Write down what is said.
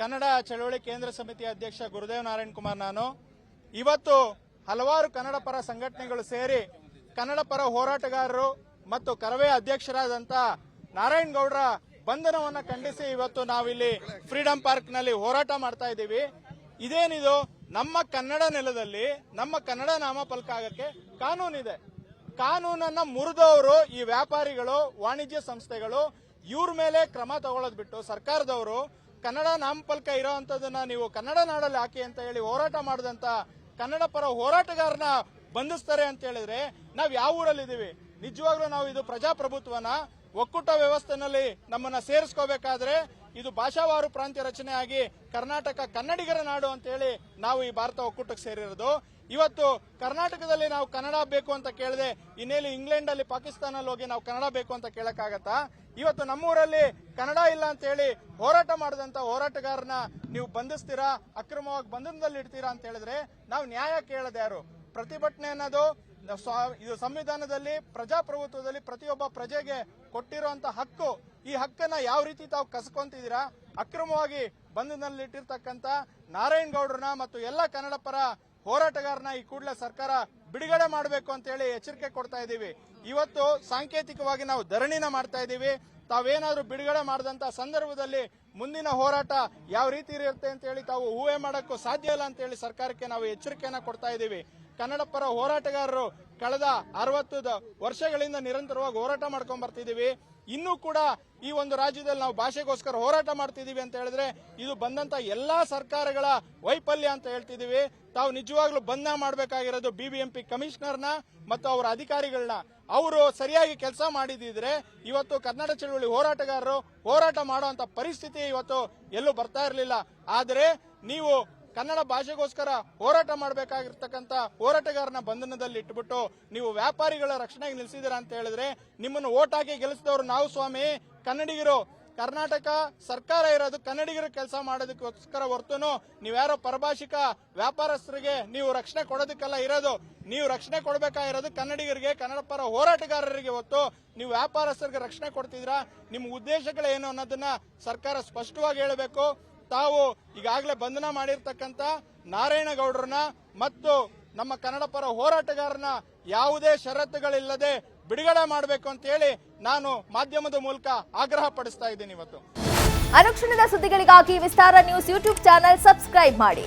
ಕನ್ನಡ ಚಳವಳಿ ಕೇಂದ್ರ ಸಮಿತಿ ಅಧ್ಯಕ್ಷ ಗುರುದೇವ್ ನಾರಾಯಣ್ ಕುಮಾರ್ ನಾನು. ಇವತ್ತು ಹಲವಾರು ಕನ್ನಡ ಪರ ಸಂಘಟನೆಗಳು ಸೇರಿ ಕನ್ನಡ ಪರ ಹೋರಾಟಗಾರರು ಮತ್ತು ಕರವೇ ಅಧ್ಯಕ್ಷರಾದಂತ ನಾರಾಯಣ್ ಗೌಡ್ರ ಬಂಧನವನ್ನ ಖಂಡಿಸಿ ಇವತ್ತು ನಾವಿಲ್ಲಿ ಫ್ರೀಡಂ ಪಾರ್ಕ್ನಲ್ಲಿ ಹೋರಾಟ ಮಾಡ್ತಾ ಇದ್ದೀವಿ. ಇದೇನಿದು? ನಮ್ಮ ಕನ್ನಡ ನೆಲದಲ್ಲಿ, ನಮ್ಮ ಕನ್ನಡ ನಾಮಫಲಕ ಆಗಕ್ಕೆ ಕಾನೂನಿದೆ ಕಾನೂನನ್ನ ಮುರಿದವರು ಈ ವ್ಯಾಪಾರಿಗಳು, ವಾಣಿಜ್ಯ ಸಂಸ್ಥೆಗಳು, ಇವ್ರ ಮೇಲೆ ಕ್ರಮ ತಗೊಳ್ಳೋದ್ ಬಿಟ್ಟು ಸರ್ಕಾರದವರು ಕನ್ನಡ ನಾಮಫಲಕ ಇರೋವಂಥದ್ದನ್ನ ನೀವು ಕನ್ನಡ ನಾಡಲ್ಲಿ ಹಾಕಿ ಅಂತ ಹೇಳಿ ಹೋರಾಟ ಮಾಡಿದಂತ ಕನ್ನಡ ಪರ ಹೋರಾಟಗಾರನ ಬಂಧಿಸ್ತಾರೆ ಅಂತ ಹೇಳಿದ್ರೆ ನಾವ್ ಯಾವ ಊರಲ್ಲಿ ಇದೀವಿ? ನಿಜವಾಗ್ಲೂ ನಾವು ಇದು ಪ್ರಜಾಪ್ರಭುತ್ವನ ಒಕ್ಕೂಟ ವ್ಯವಸ್ಥೆನಲ್ಲಿ ನಮ್ಮನ್ನ ಸೇರಿಸ್ಕೋಬೇಕಾದ್ರೆ ಇದು ಭಾಷಾವಾರು ಪ್ರಾಂತ್ಯ ರಚನೆಯಾಗಿ ಕರ್ನಾಟಕ ಕನ್ನಡಿಗರ ನಾಡು ಅಂತ ಹೇಳಿ ನಾವು ಈ ಭಾರತ ಒಕ್ಕೂಟಕ್ಕೆ ಸೇರಿರೋದು. ಇವತ್ತು ಕರ್ನಾಟಕದಲ್ಲಿ ನಾವು ಕನ್ನಡ ಬೇಕು ಅಂತ ಕೇಳಿದೆ ಇನ್ನೇಲಿ ಇಂಗ್ಲೆಂಡ್ ಅಲ್ಲಿ ಪಾಕಿಸ್ತಾನಲ್ಲಿ ಹೋಗಿ ನಾವು ಕನ್ನಡ ಬೇಕು ಅಂತ ಕೇಳಕ್ಕಾಗತ್ತಾ? ಇವತ್ತು ನಮ್ಮೂರಲ್ಲಿ ಕನ್ನಡ ಇಲ್ಲ ಅಂತ ಹೇಳಿ ಹೋರಾಟ ಮಾಡಿದಂತ ಹೋರಾಟಗಾರನ ನೀವು ಬಂಧಿಸ್ತೀರಾ, ಅಕ್ರಮವಾಗಿ ಬಂಧನದಲ್ಲಿ ಇಡ್ತೀರಾ ಅಂತ ಹೇಳಿದ್ರೆ ನಾವು ನ್ಯಾಯ ಕೇಳದೆ ಯಾರು? ಪ್ರತಿಭಟನೆ ಅನ್ನೋದು ಇದು ಸಂವಿಧಾನದಲ್ಲಿ, ಪ್ರಜಾಪ್ರಭುತ್ವದಲ್ಲಿ ಪ್ರತಿಯೊಬ್ಬ ಪ್ರಜೆಗೆ ಕೊಟ್ಟಿರುವಂತ ಹಕ್ಕು. ಈ ಹಕ್ಕನ್ನ ಯಾವ ರೀತಿ ತಾವು ಕಸ್ಕೊಂತಿದ್ದೀರಾ? ಅಕ್ರಮವಾಗಿ ಬಂಧನದಲ್ಲಿ ಇಟ್ಟಿರ್ತಕ್ಕಂತ ನಾರಾಯಣ್ ಗೌಡ್ರನ್ನ ಮತ್ತು ಎಲ್ಲ ಕನ್ನಡ ಪರ ಹೋರಾಟಗಾರನ ಈ ಕೂಡಲೇ ಸರ್ಕಾರ ಬಿಡುಗಡೆ ಮಾಡಬೇಕು ಅಂತ ಹೇಳಿ ಎಚ್ಚರಿಕೆ ಕೊಡ್ತಾ ಇದ್ದೀವಿ. ಇವತ್ತು ಸಾಂಕೇತಿಕವಾಗಿ ನಾವು ಧರಣಿನ ಮಾಡ್ತಾ ಇದ್ದೀವಿ. ತಾವೇನಾದ್ರೂ ಬಿಡುಗಡೆ ಮಾಡಿದಂತ ಸಂದರ್ಭದಲ್ಲಿ ಮುಂದಿನ ಹೋರಾಟ ಯಾವ ರೀತಿ ಇರುತ್ತೆ ಅಂತ ಹೇಳಿ ತಾವು ಊಹೆ ಮಾಡಕ್ಕೂ ಸಾಧ್ಯ ಇಲ್ಲ ಅಂತ ಹೇಳಿ ಸರ್ಕಾರಕ್ಕೆ ನಾವು ಎಚ್ಚರಿಕೆಯನ್ನ ಕೊಡ್ತಾ ಇದ್ದೀವಿ. ಕನ್ನಡ ಪರ ಹೋರಾಟಗಾರರು ಕಳೆದ ಅರವತ್ತು ವರ್ಷಗಳಿಂದ ನಿರಂತರವಾಗಿ ಹೋರಾಟ ಮಾಡ್ಕೊಂಡ್ ಬರ್ತಿದೀವಿ ಇನ್ನೂ ಕೂಡ ಈ ಒಂದು ರಾಜ್ಯದಲ್ಲಿ ನಾವು ಭಾಷೆಗೋಸ್ಕರ ಹೋರಾಟ ಮಾಡ್ತಿದೀವಿ ಅಂತ ಹೇಳಿದ್ರೆ ಇದು ಬಂದಂತ ಎಲ್ಲಾ ಸರ್ಕಾರಗಳ ವೈಫಲ್ಯ ಅಂತ ಹೇಳ್ತಿದೀವಿ ತಾವು ನಿಜವಾಗ್ಲೂ ಬಂಧನ ಮಾಡಬೇಕಾಗಿರೋದು ಬಿಬಿಎಂಪಿ ಕಮಿಷನರ್ನ ಮತ್ತು ಅವರ ಅಧಿಕಾರಿಗಳನ್ನ. ಅವರು ಸರಿಯಾಗಿ ಕೆಲಸ ಮಾಡಿದಿದ್ರೆ ಇವತ್ತು ಕನ್ನಡ ಚಳುವಳಿ ಹೋರಾಟಗಾರರು ಹೋರಾಟ ಮಾಡುವಂತ ಪರಿಸ್ಥಿತಿ ಇವತ್ತು ಎಲ್ಲೂ ಬರ್ತಾ ಇರಲಿಲ್ಲ. ಆದರೆ ನೀವು ಕನ್ನಡ ಭಾಷೆಗೋಸ್ಕರ ಹೋರಾಟ ಮಾಡಬೇಕಾಗಿರ್ತಕ್ಕಂಥ ಹೋರಾಟಗಾರನ ಬಂಧನದಲ್ಲಿ ಇಟ್ಬಿಟ್ಟು ನೀವು ವ್ಯಾಪಾರಿಗಳ ರಕ್ಷಣೆಗೆ ನಿಲ್ಲಿಸಿದಿರಾ ಅಂತ ಹೇಳಿದ್ರೆ ನಿಮ್ಮನ್ನು ಓಟ್ ಹಾಕಿ ಗೆಲ್ಲಿಸಿದವರು ನಾವು ಸ್ವಾಮಿ. ಕನ್ನಡಿಗರು, ಕರ್ನಾಟಕ ಸರ್ಕಾರ ಇರೋದು ಕನ್ನಡಿಗರ ಕೆಲಸ ಮಾಡೋದಕ್ಕೋಸ್ಕರ ಹೊರತುನು ನೀವ್ಯಾರೋ ಪರಭಾಷಿಕ ವ್ಯಾಪಾರಸ್ಥರಿಗೆ ನೀವು ರಕ್ಷಣೆ ಕೊಡೋದಕ್ಕೆಲ್ಲ ಇರೋದು, ನೀವು ರಕ್ಷಣೆ ಕೊಡಬೇಕಾಗಿರೋದು ಕನ್ನಡಿಗರಿಗೆ, ಕನ್ನಡ ಪರ ಹೋರಾಟಗಾರರಿಗೆ ಹೊತ್ತು ನೀವು ವ್ಯಾಪಾರಸ್ಥರಿಗೆ ರಕ್ಷಣೆ ಕೊಡ್ತಿದ್ರಾ ನಿಮ್ಮ ಉದ್ದೇಶಗಳೇನು ಅನ್ನೋದನ್ನ ಸರ್ಕಾರ ಸ್ಪಷ್ಟವಾಗಿ ಹೇಳಬೇಕು. ತಾವು ಈಗಾಗಲೇ ಬಂಧನ ಮಾಡಿರ್ತಕ್ಕಂಥ ನಾರಾಯಣಗೌಡರನ್ನ ಮತ್ತು ನಮ್ಮ ಕನ್ನಡ ಪರ ಹೋರಾಟಗಾರನ ಯಾವುದೇ ಷರತ್ತುಗಳಿಲ್ಲದೆ ಬಿಡುಗಡೆ ಮಾಡಬೇಕು ಅಂತ ಹೇಳಿ ನಾನು ಮಾಧ್ಯಮದ ಮೂಲಕ ಆಗ್ರಹ ಪಡಿಸ್ತಾ ಇದ್ದೀನಿ ಇವತ್ತು. ಅನುಕ್ಷಣದ ಸುದ್ದಿಗಳಿಗಾಗಿ Vistara news YouTube channel subscribe ಮಾಡಿ.